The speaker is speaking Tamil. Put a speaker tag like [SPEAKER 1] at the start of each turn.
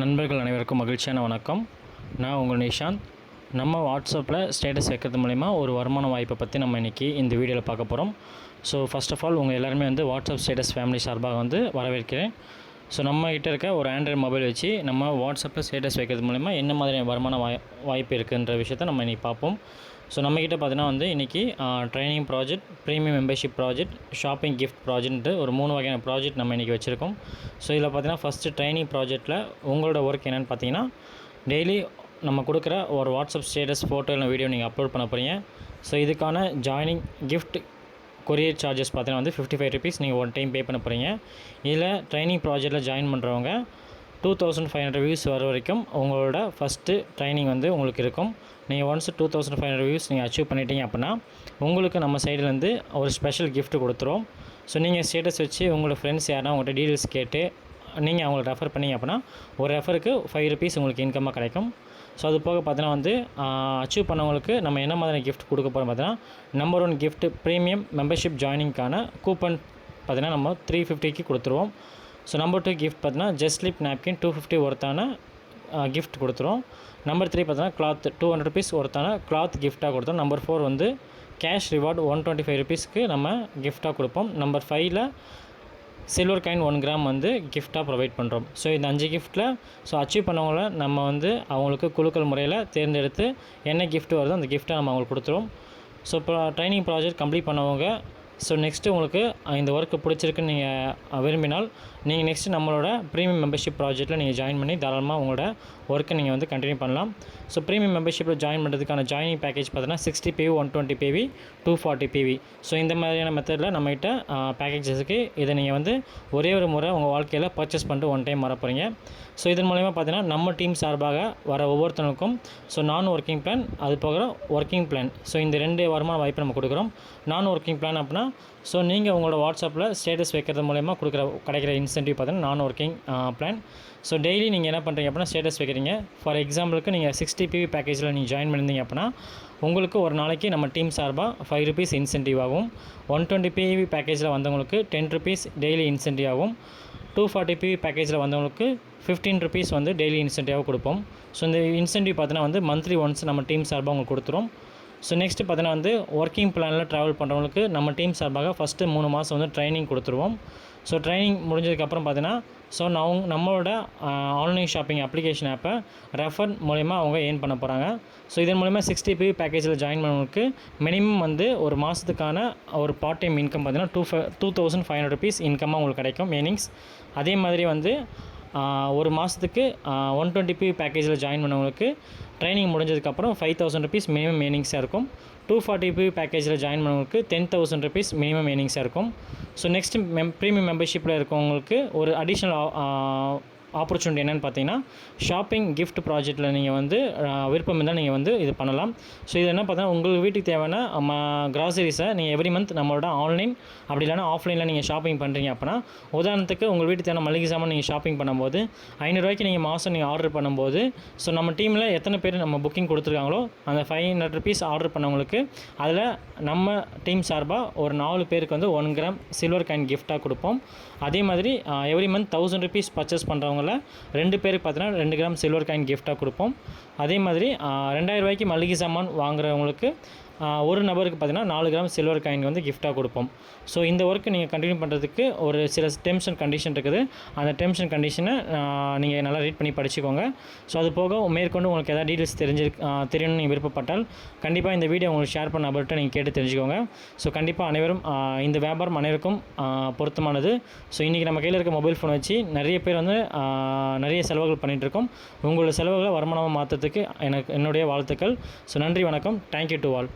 [SPEAKER 1] நண்பர்கள் அனைவருக்கும் மகிழ்ச்சியான வணக்கம். நான் உங்கள் நிஷாந்த். நம்ம வாட்ஸ்அப்பில் ஸ்டேட்டஸ் வைக்கிறது மூலிமா ஒரு வருமான வாய்ப்பை பற்றி நம்ம இன்றைக்கி இந்த வீடியோவில் பார்க்க போகிறோம். ஸோ ஃபர்ஸ்ட் ஆஃப் ஆல் உங்கள் எல்லாருமே வந்து வாட்ஸ்அப் ஸ்டேட்டஸ் ஃபேமிலி சார்பாக வந்து வரவேற்கிறேன். ஸோ நம்ம கிட்ட இருக்க ஒரு ஆண்ட்ராய்டு மொபைல் வச்சு நம்ம வாட்ஸ்அப்பில் ஸ்டேட்டஸ் வைக்கிறது மூலிமா என்ன மாதிரியான வருமான வாய் வாய்ப்பு இருக்குன்ற விஷயத்தை நம்ம இன்றைக்கி பார்ப்போம். ஸோ நம்மக்கிட்ட பார்த்தீங்கன்னா வந்து இன்றைக்கி training project premium membership project shopping gift project ஒரு மூணு வகையான ப்ராஜெக்ட் நம்ம இன்றைக்கி வச்சுருக்கோம். ஸோ இதில் பார்த்தீங்கன்னா ஃபஸ்ட்டு ட்ரைனிங் ப்ராஜெக்ட்டில் உங்களோட ஒர்க் என்னென்னு பார்த்தீங்கன்னா டெய்லி நம்ம கொடுக்குற ஒரு வாட்ஸ்அப் ஸ்டேட்டஸ் ஃபோட்டோ இல்லை வீடியோ நீங்கள் அப்லோட் பண்ண போகிறீங்க ஸோ இதுக்கான ஜாயினிங் கிஃப்ட் கொரியர் சார்ஜஸ் பார்த்தீங்கன்னா வந்து ஃபிஃப்டி ஃபைவ் ருபீஸ் நீங்கள் ஒன் டைம் பே பண்ண போகிறீங்க இதில் ட்ரைனிங் ப்ராஜெக்ட்டில் ஜாயின் பண்ணுறவங்க two thousand five hundred views வர வரைக்கும் உங்களோட ஃபஸ்ட்டு ட்ரைனிங் வந்து உங்களுக்கு இருக்கும். நீங்கள் once two thousand five hundred views நீங்கள் அச்சீவ் பண்ணிட்டீங்க அப்படின்னா உங்களுக்கு நம்ம சைட்லேருந்து ஒரு ஸ்பெஷல் கிஃப்ட் கொடுத்துருவோம் ஸோ நீங்கள் ஸ்டேட்டஸ் வச்சு உங்களோட ஃப்ரெண்ட்ஸ் யாருன்னா உங்கள்கிட்ட டீட்டெயில்ஸ் கேட்டு நீங்கள் அவங்களை ரெஃபர் பண்ணிங்க அப்படின்னா ஒரு ரெஃபருக்கு ஃபைவ் ருபீஸ் உங்களுக்கு இன்கமாக கிடைக்கும். ஸோ அது போக பார்த்தீங்கன்னா வந்து அச்சீவ் பண்ணவங்களுக்கு நம்ம என்ன மாதிரியான கிஃப்ட் கொடுக்க போகிறோம் பார்த்தீங்கன்னா number one gift premium membership ஜாயினிங்க்கான coupon பார்த்தீங்கன்னா நம்ம த்ரீ ஃபிஃப்டிக்கு கொடுத்துருவோம். ஸோ நம்பர் டூ கிஃப்ட் பார்த்தீங்கன்னா just slip napkin two fifty ஒருத்தான gift கொடுத்துரும். நம்பர் த்ரீ பார்த்தோன்னா கிளாத் டூ ஹண்ட்ரட் ருபீஸ் ஒருத்தான கிளாத் கிஃப்ட்டாக கொடுத்தோம் நம்பர் ஃபோர் வந்து cash reward one twenty five ருபீஸ்க்கு நம்ம கிஃப்ட்டாக கொடுப்போம். நம்பர் ஃபைவ்ல சில்வர் காயின் ஒன் கிராம் வந்து கிஃப்ட்டாக ப்ரொவைட் பண்ணுறோம் ஸோ இந்த அஞ்சு கிஃப்ட்டில் ஸோ அச்சீவ் பண்ணவங்கள நம்ம வந்து அவங்களுக்கு குழுக்கள் முறையில் தேர்ந்தெடுத்து என்ன கிஃப்ட் வருதோ அந்த கிஃப்ட்டை நம்ம அவங்களுக்கு கொடுத்துருவோம். ஸோ இப்போ ட்ரைனிங் ப்ராஜெக்ட் கம்ப்ளீட் பண்ணவங்க ஸோ நெக்ஸ்ட்டு உங்களுக்கு இந்த ஒர்க்கு பிடிச்சிருக்குன்னு நீங்கள் விரும்பினால் நீங்கள் நெக்ஸ்ட்டு நம்மளோட ப்ரீமியம் மெம்பர்ஷிப் ப்ராஜெக்ட்டில் நீங்கள் ஜாயின் பண்ணி தாராளமாக உங்களோட ஒர்க்கை நீங்கள் வந்து கண்டினியூ பண்ணலாம். ஸோ ப்ரீமியம் மெம்பர்ஷிப்பில் ஜாயின் பண்ணுறதுக்கான ஜாயினிங் பேக்கேஜ் பார்த்தீங்கன்னா sixty PV one twenty PV two forty PV so இந்த மாதிரியான மெத்தடில் நம்மகிட்ட பேக்கேஜஸ்க்கு இதை நீங்கள் வந்து ஒரே ஒரு முறை உங்கள் வாழ்க்கையில் பர்ச்சேஸ் பண்ணிட்டு ஒன் டைம் வர போகிறீங்க ஸோ இதன் மூலயமா பார்த்தீங்கன்னா நம்ம டீம் சார்பாக வர ஒவ்வொருத்தனுக்கும் ஸோ நான் ஒர்க்கிங் பிளான் அது போக ஒர்க்கிங் பிளான் ஸோ இந்த ரெண்டு வருமான வாய்ப்பு நம்ம கொடுக்குறோம். நான் ஒர்க்கிங் பிளான் அப்படின்னா ஸோ நீங்கள் உங்களோட வாட்ஸ்அப்பில் ஸ்டேட்டஸ் வைக்கிறது மூலயமா கொடுக்குற கிடைக்கிற இன்சென்டிவ் பார்த்தீங்கன்னா நான் ஒர்க்கிங் பிளான் ஸோ டெய்லி நீங்கள் என்ன பண்ணுறீங்க அப்படின்னா ஸ்டேட்டஸ் வைக்கிறீங்க. ஃபார் எக்ஸாம்பிளுக்கு நீங்கள் சிக்ஸ்டி பிவி பேக்கேஜில் நீங்கள் ஜாயின் பண்ணியிருந்தீங்க அப்படின்னா உங்களுக்கு ஒரு நாளைக்கு நம்ம டீம் சார்பாக ஃபைவ் ருபீஸ் இன்சென்டிவ் ஆகும். ஒன் டுவெண்ட்டி பிவி பேக்கேஜில் வந்தவங்களுக்கு டென் ருபீஸ் டெய்லி இன்சென்டிவ் ஆகும். டூ ஃபார்ட்டி பிவி பேக்கேஜில் வந்தவங்களுக்கு ஃபிஃப்டீன் ருபீஸ் வந்து டெய்லி இன்சென்டிவாக கொடுப்போம். ஸோ இந்த இன்சென்டிவ் பார்த்தீங்கன்னா வந்து மந்த்லி ஒன்ஸ் நம்ம டீம் சார்பாக உங்களுக்கு கொடுத்துரும். ஸோ நெக்ஸ்ட்டு பார்த்தீங்கன்னா வந்து ஒர்க்கிங் பிளானில் ட்ராவல் பண்ணுறவங்களுக்கு நம்ம டீம் சார்பாக ஃபஸ்ட்டு மூணு மாதம் வந்து ட்ரைனிங் கொடுத்துருவோம். ஸோ ட்ரைனிங் முடிஞ்சதுக்கப்புறம் பார்த்தீங்கன்னா ஸோ நான் நம்மளோட ஆன்லைன் ஷாப்பிங் அப்ளிகேஷன் ஆப்பை ரெஃபர் மூலிமா அவங்க ஏர்ன் பண்ண போகிறாங்க ஸோ இதன் மூலயமா சிக்ஸ்டி பி பேக்கேஜில் ஜாயின் பண்ணவங்களுக்கு மினிமம் வந்து ஒரு மாதத்துக்கான ஒரு பார்ட் டைம் இன்கம் பார்த்தீங்கன்னா two five two thousand five hundred rupees இன்கமாக உங்களுக்கு கிடைக்கும் மீனிங்ஸ் அதே மாதிரி வந்து ஒரு மாதத்துக்கு ஒன் டுவெண்ட்டி பி பேக்கேஜில் ஜாயின் பண்ணவங்களுக்கு ட்ரைனிங் முடிஞ்சதுக்கப்புறம் ஃபைவ் தௌசண்ட் ருபீஸ் மினிமம் ஏர்னிங்ஸாக இருக்கும். டூ ஃபார்ட்டி பி பேக்கேஜில் ஜாயின் பண்ணவங்களுக்கு டென் தௌசண்ட் ருபீஸ் மினிமம் ஏர்னிங்ஸாக இருக்கும். ஸோ நெக்ஸ்ட் மெம் ப்ரீமியம் மெம்பர்ஷிப்பில் இருக்கவங்களுக்கு ஒரு அடிஷ்னல் ஆப்பர்ச்சுனிட்டி என்னென்னு பார்த்தீங்கன்னா ஷாப்பிங் கிஃப்ட் ப்ராஜெக்ட்டில் நீங்கள் வந்து விருப்பம் இருந்தால் நீங்கள் வந்து இது பண்ணலாம். ஸோ இது என்ன பார்த்தா உங்கள் வீட்டுக்கு தேவையான கிராசரிஸை நீங்கள் எவ்ரி மந்த் நம்மளோட ஆன்லைன் அப்படி இல்லைனா ஆஃப்லைனில் நீங்கள் ஷாப்பிங் பண்ணுறீங்க அப்படின்னா உதாரணத்துக்கு உங்கள் வீட்டுக்கு தேவையான மளிகை சாமான் நீங்கள் ஷாப்பிங் பண்ணும்போது ஐநூறுரூவாய்க்கு நீங்கள் மாதம் நீங்கள் ஆர்டர் பண்ணும்போது ஸோ நம்ம டீமில் எத்தனை பேர் நம்ம புக்கிங் கொடுத்துருக்காங்களோ அந்த ஃபைவ் ஹண்ட்ரட் ருபீஸ் ஆர்டர் பண்ணவங்களுக்கு அதில் நம்ம டீம் சார்பாக ஒரு நாலு பேருக்கு வந்து ஒன் கிராம் சில்வர் கேன் கிஃப்ட்டாக கொடுப்போம். அதே மாதிரி every month thousand rupees purchase பண்ணுறவங்க பண்ணுறவங்கள ரெண்டு பேருக்கு பார்த்தீங்கன்னா ரெண்டு கிராம் சில்வர் காயின் கிஃப்ட்டாக கொடுப்போம். அதே மாதிரி ரெண்டாயிரம் ரூபாய்க்கு மளிகை சாமான் வாங்குறவங்களுக்கு ஒரு நபருக்கு பார்த்தீங்கன்னா நாலு கிராம் சில்வர் காயின் வந்து கிஃப்ட்டாக கொடுப்போம். ஸோ இந்த ஒர்க்கு நீங்கள் கண்டினியூ பண்ணுறதுக்கு ஒரு சில டெர்ம்ஸ் அண்ட் கண்டிஷன் இருக்குது. அந்த டெர்ம்ஸ் அண்ட் கண்டிஷனை நீங்கள் நல்லா ரீட் பண்ணி படிச்சுக்கோங்க. ஸோ அது போக மேற்கொண்டு உங்களுக்கு எதாவது டீட்டெயில்ஸ் தெரிஞ்சு தெரியணும்னு நீங்கள் விருப்பப்பட்டால் கண்டிப்பாக இந்த வீடியோ உங்களுக்கு ஷேர் பண்ண நபர்கிட்ட நீங்கள் கேட்டு தெரிஞ்சுக்கோங்க. ஸோ கண்டிப்பாக அனைவரும் இந்த வியாபாரம் அனைவருக்கும் பொருத்தமானது. ஸோ இன்றைக்கி நம்ம கையில் இருக்க மொபைல் ஃபோன் வச்சு நிறைய பேர் வந்து நிறைய செலவுகள் பண்ணிகிட்ருக்கோம் உங்களோட செலவுகளை வருமானமாக மாற்றுறதுக்கு எனக்கு என்னுடைய வாழ்த்துக்கள். ஸோ நன்றி வணக்கம். Thank you to all